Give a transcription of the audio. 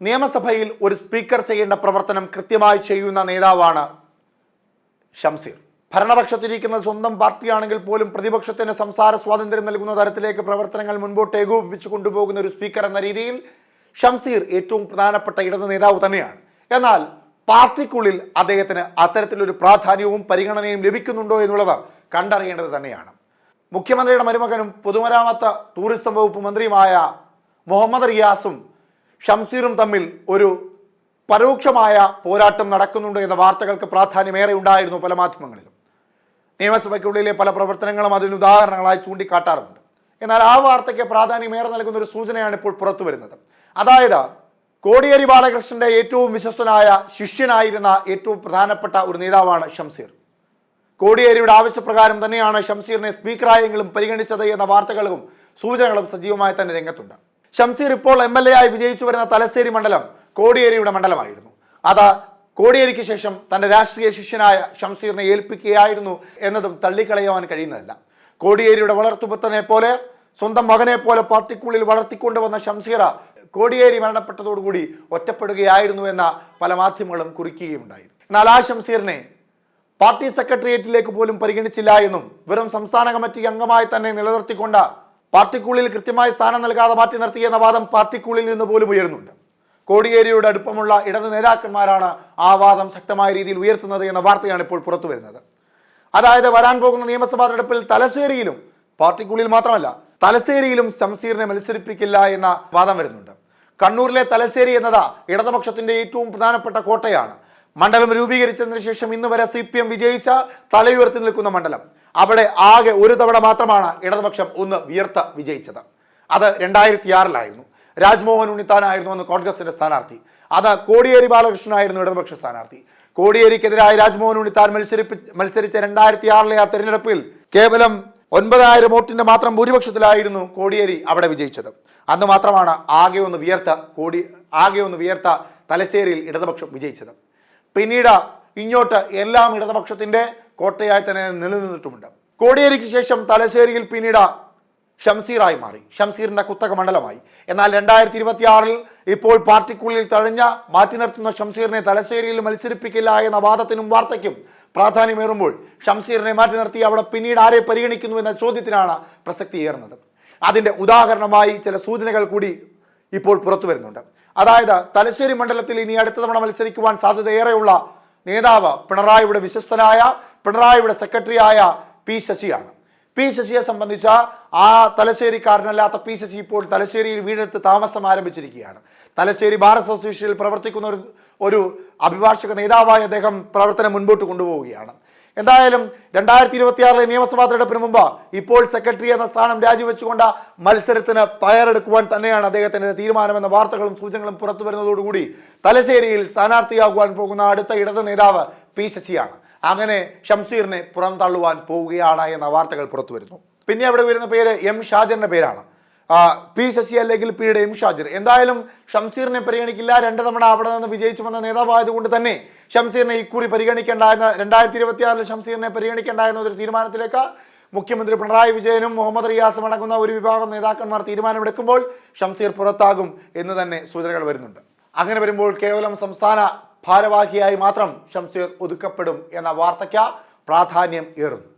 നിയമസഭയിൽ ഒരു സ്പീക്കർ ചെയ്യേണ്ട പ്രവർത്തനം കൃത്യമായി ചെയ്യുന്ന നേതാവാണ് ഷംസീർ. ഭരണപക്ഷത്തിരിക്കുന്ന സ്വന്തം പാർട്ടിയാണെങ്കിൽ പോലും പ്രതിപക്ഷത്തിന് സംസാര സ്വാതന്ത്ര്യം നൽകുന്ന തരത്തിലേക്ക് പ്രവർത്തനങ്ങൾ മുൻപോട്ട് ഏകോപിപ്പിച്ചു കൊണ്ടുപോകുന്ന ഒരു സ്പീക്കർ എന്ന രീതിയിൽ ഷംസീർ ഏറ്റവും പ്രധാനപ്പെട്ട ഇടത് നേതാവ് തന്നെയാണ്. എന്നാൽ പാർട്ടിക്കുള്ളിൽ അദ്ദേഹത്തിന് അത്തരത്തിലൊരു പ്രാധാന്യവും പരിഗണനയും ലഭിക്കുന്നുണ്ടോ എന്നുള്ളത് കണ്ടറിയേണ്ടത് തന്നെയാണ്. മുഖ്യമന്ത്രിയുടെ മരുമകനും പൊതുമരാമത്ത് ടൂറിസം വകുപ്പ് മന്ത്രിയുമായ മുഹമ്മദ് റിയാസും ഷംസീറും തമ്മിൽ ഒരു പരോക്ഷമായ പോരാട്ടം നടക്കുന്നുണ്ട് എന്ന വാർത്തകൾക്ക് പ്രാധാന്യമേറെ ഉണ്ടായിരുന്നു പല മാധ്യമങ്ങളിലും. നിയമസഭയ്ക്കുള്ളിലെ പല പ്രവർത്തനങ്ങളും അതിന് ഉദാഹരണങ്ങളായി ചൂണ്ടിക്കാട്ടാറുണ്ട് എന്നാൽ ആ വാർത്തയ്ക്ക് പ്രാധാന്യമേറെ നൽകുന്ന ഒരു സൂചനയാണ് ഇപ്പോൾ പുറത്തു വരുന്നത്. അതായത് കോടിയേരി ബാലകൃഷ്ണന്റെ ഏറ്റവും വിശ്വസ്തനായ ശിഷ്യനായിരുന്ന ഏറ്റവും പ്രധാനപ്പെട്ട ഒരു നേതാവാണ് ഷംസീർ. കോടിയേരിയുടെ ആവശ്യപ്രകാരം തന്നെയാണ് ഷംസീറിനെ സ്പീക്കറായെങ്കിലും പരിഗണിച്ചത് എന്ന വാർത്തകളും സൂചനകളും സജീവമായി തന്നെ രംഗത്തുണ്ട്. ഷംസീർ ഇപ്പോൾ എം എൽ എ ആയി വിജയിച്ചു വരുന്ന തലശ്ശേരി മണ്ഡലം കോടിയേരിയുടെ മണ്ഡലമായിരുന്നു. അത് കോടിയേരിക്ക് ശേഷം തന്റെ രാഷ്ട്രീയ ശിഷ്യനായ ഷംസീറിനെ ഏൽപ്പിക്കുകയായിരുന്നു എന്നതും തള്ളിക്കളയുവാൻ കഴിയുന്നതല്ല. കോടിയേരിയുടെ വളർത്തുപുത്തനെ പോലെ സ്വന്തം മകനെ പോലെ പാർട്ടിക്കുള്ളിൽ വളർത്തിക്കൊണ്ടുവന്ന ഷംസീറ കോടിയേരി മരണപ്പെട്ടതോടുകൂടി ഒറ്റപ്പെടുകയായിരുന്നു എന്ന പല മാധ്യമങ്ങളും കുറിക്കുകയുണ്ടായി എന്നാൽ ആ ഷംസീറിനെ പാർട്ടി സെക്രട്ടേറിയറ്റിലേക്ക് പോലും പരിഗണിച്ചില്ല എന്നും വെറും സംസ്ഥാന കമ്മിറ്റി അംഗമായി തന്നെ നിലനിർത്തിക്കൊണ്ട് പാർട്ടിക്കുള്ളിൽ കൃത്യമായ സ്ഥാനം നൽകാതെ മാറ്റി നിർത്തിയെന്ന വാദം പാർട്ടിക്കുള്ളിൽ നിന്ന് പോലും ഉയരുന്നുണ്ട്. കോടിയേരിയുടെ അടുപ്പമുള്ള ഇടത് നേതാക്കന്മാരാണ് ആ വാദം ശക്തമായ രീതിയിൽ ഉയർത്തുന്നത് എന്ന വാർത്തയാണ് ഇപ്പോൾ പുറത്തു വരുന്നത്. അതായത് വരാൻ പോകുന്ന നിയമസഭാ തെരഞ്ഞെടുപ്പിൽ തലശ്ശേരിയിലും പാർട്ടിക്കുള്ളിൽ മാത്രമല്ല തലശ്ശേരിയിലും ശംസീറിനെ മത്സരിപ്പിക്കില്ല എന്ന വാദം വരുന്നുണ്ട്. കണ്ണൂരിലെ തലശ്ശേരി എന്നത് ഇടതുപക്ഷത്തിന്റെ ഏറ്റവും പ്രധാനപ്പെട്ട കോട്ടയാണ്. മണ്ഡലം രൂപീകരിച്ചതിന് ശേഷം ഇന്ന് വരെ സി പി എം വിജയിച്ച തലയുയർത്തി നിൽക്കുന്ന മണ്ഡലം. അവിടെ ആകെ ഒരു തവണ മാത്രമാണ് ഇടതുപക്ഷം ഒന്ന് വിയർത്ത വിജയിച്ചത്. അത് രണ്ടായിരത്തി ആറിലായിരുന്നു രാജ്മോഹൻ ഉണ്ണിത്താനായിരുന്നു അന്ന് കോൺഗ്രസിന്റെ സ്ഥാനാർത്ഥി. അത് കോടിയേരി ബാലകൃഷ്ണനായിരുന്നു ഇടതുപക്ഷ സ്ഥാനാർത്ഥി. കോടിയേരിക്കെതിരായി രാജ്മോഹൻ ഉണ്ണിത്താൻ മത്സരിപ്പി മത്സരിച്ച രണ്ടായിരത്തി ആറിലെ ആ തെരഞ്ഞെടുപ്പിൽ കേവലം ഒൻപതായിരം വോട്ടിന്റെ മാത്രം ഭൂരിപക്ഷത്തിലായിരുന്നു കോടിയേരി അവിടെ വിജയിച്ചത്. അന്ന് മാത്രമാണ് ആകെ ഒന്ന് വിയർത്ത കോടി ആകെ ഒന്ന് വിയർത്ത തലശ്ശേരിയിൽ ഇടതുപക്ഷം വിജയിച്ചത്. പിന്നീട് ഇങ്ങോട്ട് എല്ലാം ഇടതുപക്ഷത്തിന്റെ കോട്ടയായി തന്നെ നിലനിന്നിട്ടുമുണ്ട്. കോടിയേരിക്ക് ശേഷം തലശ്ശേരിയിൽ പിന്നീട് ഷംസീറായി മാറി. ഷംസീറിന്റെ കുത്തക മണ്ഡലമായി. എന്നാൽ രണ്ടായിരത്തി ഇരുപത്തിയാറിൽ ഇപ്പോൾ പാർട്ടിക്കുള്ളിൽ തഴഞ്ഞ മാറ്റി നിർത്തുന്ന ഷംസീറിനെ തലശ്ശേരിയിൽ മത്സരിപ്പിക്കില്ല എന്ന വാദത്തിനും വാർത്തയ്ക്കും പ്രാധാന്യമേറുമ്പോൾ ഷംസീറിനെ മാറ്റി നിർത്തി അവിടെ പിന്നീട് ആരെ പരിഗണിക്കുന്നു എന്ന ചോദ്യത്തിനാണ് പ്രസക്തി ഏറുന്നത്. അതിന്റെ ഉദാഹരണമായി ചില സൂചനകൾ കൂടി ഇപ്പോൾ പുറത്തു വരുന്നുണ്ട്. അതായത് തലശ്ശേരി മണ്ഡലത്തിൽ ഇനി അടുത്ത തവണ മത്സരിക്കുവാൻ സാധ്യതയേറെയുള്ള നേതാവ് പിണറായിയുടെ വിശ്വസ്തനായ പിണറായിയുടെ സെക്രട്ടറിയായ പി ശശിയാണ്. പി ശശിയെ സംബന്ധിച്ച ആ തലശ്ശേരിക്കാരനല്ലാത്ത പി ശശി ഇപ്പോൾ തലശ്ശേരിയിൽ വീടെടുത്ത് താമസം ആരംഭിച്ചിരിക്കുകയാണ്. തലശ്ശേരി ബാർ അസോസിയേഷനിൽ പ്രവർത്തിക്കുന്ന ഒരു ഒരു അഭിഭാഷക നേതാവായി അദ്ദേഹം പ്രവർത്തനം മുൻപോട്ട് കൊണ്ടുപോവുകയാണ്. എന്തായാലും രണ്ടായിരത്തി ഇരുപത്തിയാറിലെ നിയമസഭാ തെരഞ്ഞെടുപ്പിന് മുമ്പ് ഇപ്പോൾ സെക്രട്ടറി എന്ന സ്ഥാനം രാജിവെച്ചുകൊണ്ട് മത്സരത്തിന് തയ്യാറെടുക്കുവാൻ തന്നെയാണ് അദ്ദേഹത്തിന്റെ തീരുമാനമെന്ന വാർത്തകളും സൂചനകളും പുറത്തു വരുന്നതോടുകൂടി തലശ്ശേരിയിൽ സ്ഥാനാർത്ഥിയാകുവാൻ പോകുന്ന അടുത്ത ഇടത് നേതാവ് പി ശശിയാണ്. അങ്ങനെ ഷംസീറിനെ പുറം തള്ളുവാൻ പോവുകയാണ് എന്ന വാർത്തകൾ പുറത്തു വരുന്നു പിന്നെ അവിടെ വരുന്ന പേര് എം ഷാജറിന്റെ പേരാണ്. പി ശശി അല്ലെങ്കിൽ പിയുടെ എം ഷാജിർ എന്തായാലും ഷംസീറിനെ പരിഗണിക്കില്ല. രണ്ട് തവണ അവിടെ നിന്ന് വിജയിച്ചു വന്ന നേതാവായതുകൊണ്ട് തന്നെ ഷംസീറിനെ ഇക്കുറി പരിഗണിക്കേണ്ട എന്ന രണ്ടായിരത്തി ഇരുപത്തിയാറിൽ ഷംസീറിനെ പരിഗണിക്കേണ്ട എന്ന ഒരു തീരുമാനത്തിലേക്ക് മുഖ്യമന്ത്രി പിണറായി വിജയനും മുഹമ്മദ് റിയാസും അടങ്ങുന്ന ഒരു വിഭാഗം നേതാക്കന്മാർ തീരുമാനമെടുക്കുമ്പോൾ ഷംസീർ പുറത്താകും എന്ന് തന്നെ സൂചനകൾ വരുന്നുണ്ട്. അങ്ങനെ വരുമ്പോൾ കേവലം സംസ്ഥാന ഭാരവാഹിയായി മാത്രം ഷംസീർ ഒതുക്കപ്പെടും എന്ന വാർത്തയ്ക്ക് പ്രാധാന്യം ഏറുന്നു.